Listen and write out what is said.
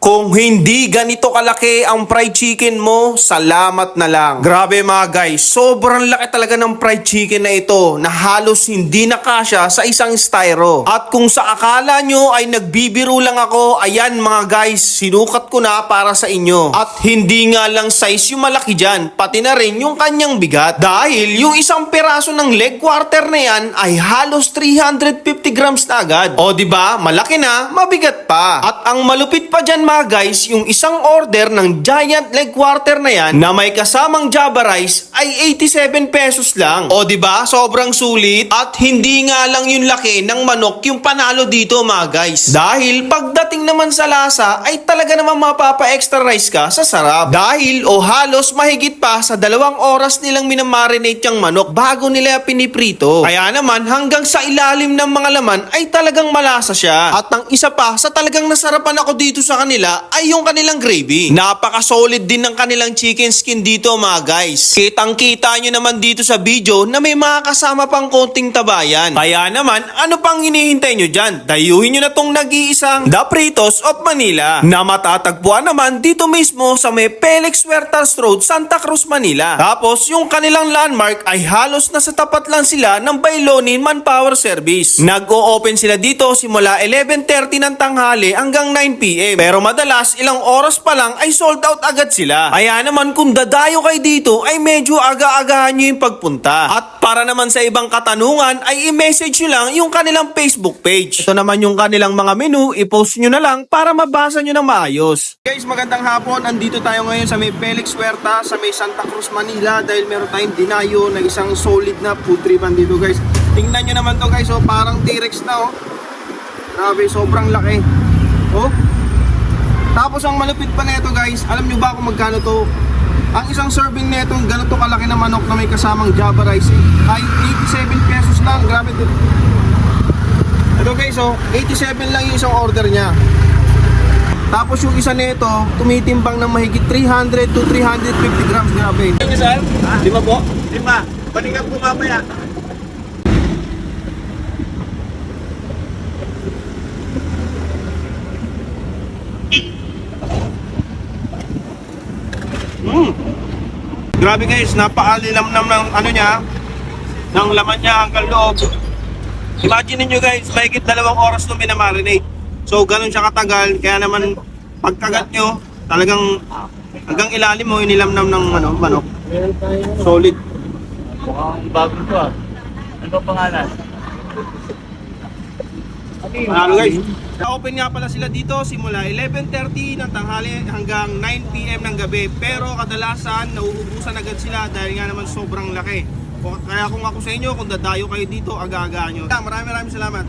Kung hindi ganito kalaki ang fried chicken mo, salamat na lang. Grabe mga guys, sobrang laki talaga ng fried chicken na ito na halos hindi nakasya sa isang styro. At kung sa akala nyo ay nagbibiro lang ako, ayan mga guys, sinukat ko na para sa inyo. At hindi nga lang size yung malaki dyan, pati na rin yung kanyang bigat. Dahil yung isang piraso ng leg quarter na yan ay halos 350 grams na agad. O ba malaki na, mabigat pa. At ang malupit pa dyan mga guys, yung isang order ng giant leg quarter na yan na may kasamang java rice ay 87 pesos lang. O ba sobrang sulit at hindi nga lang yung laki ng manok yung panalo dito mga guys. Dahil pagdating naman sa lasa ay talaga naman mapapa-extra rice ka sa sarap. Dahil o halos mahigit pa sa dalawang oras nilang minamarinate yung manok bago nila piniprito. Kaya naman hanggang sa ilalim ng mga laman ay talagang malasa siya. At ang isa pa sa talagang nasarapan ako dito sa kanila ay yung kanilang gravy. Napaka-solid din ng kanilang chicken skin dito mga guys. Kitang kita nyo naman dito sa video na may mga kasama pang konting tabayan. Kaya naman ano pang hinihintay nyo dyan? Dayuhin nyo na tong nag-iisang The Pritos of Manila na matatagpuan naman dito mismo sa may Felix Huertas Road, Santa Cruz, Manila. Tapos yung kanilang landmark ay halos nasa tapat lang sila ng Bailonin Manpower Service. Nag-o-open sila dito simula 11.30 ng tanghali hanggang 9pm. Pero madalas ilang oras pa lang ay sold out agad sila. Kaya naman kung dadayo kayo dito ay medyo aga-agahan nyo yung pagpunta. At para naman sa ibang katanungan ay i-message nyo lang yung kanilang Facebook page. Ito naman yung kanilang mga menu, i-post nyo na lang para mabasa nyo ng maayos. Guys, magandang hapon. Andito tayo ngayon sa may Felix Huerta, sa may Santa Cruz, Manila dahil meron tayong dinayo na isang solid na food trip dito guys. Tingnan nyo naman to guys, oh, parang T-Rex na oh. Grabe, sobrang laki. Oh. Tapos ang malupit pa nito guys, alam nyo ba kung magkano to? Ang isang serving netong ganito kalaki na manok na may kasamang java rice ay 87 pesos lang. Grabe to. Ito guys, oh, 87 lang yung isang order niya. Tapos yung isa nito, tumitimbang ng mahigit 300 to 350 grams. Grabe. Ano sir? Lima po? Lima, balikan po mamaya. Mm. Grabe guys, napakalilamnam ng ano niya, ng laman niya hanggang loob. Imagine niyo guys, mahigit dalawang oras nung minamarinate. So, ganun siya katagal, kaya naman pagkagat nyo, talagang hanggang ilalim mo, inilamnam ng ano, manok. Solid. Mukhang bago to ah. Ano pangalan? Panalo guys. Open nga pala sila dito simula 11.30 ng tanghali hanggang 9pm ng gabi. Pero kadalasan nauubusan agad sila dahil nga naman sobrang laki. Kaya kung ako sa inyo, kung dadayo kayo dito, aga-agaan nyo. Maraming maraming salamat.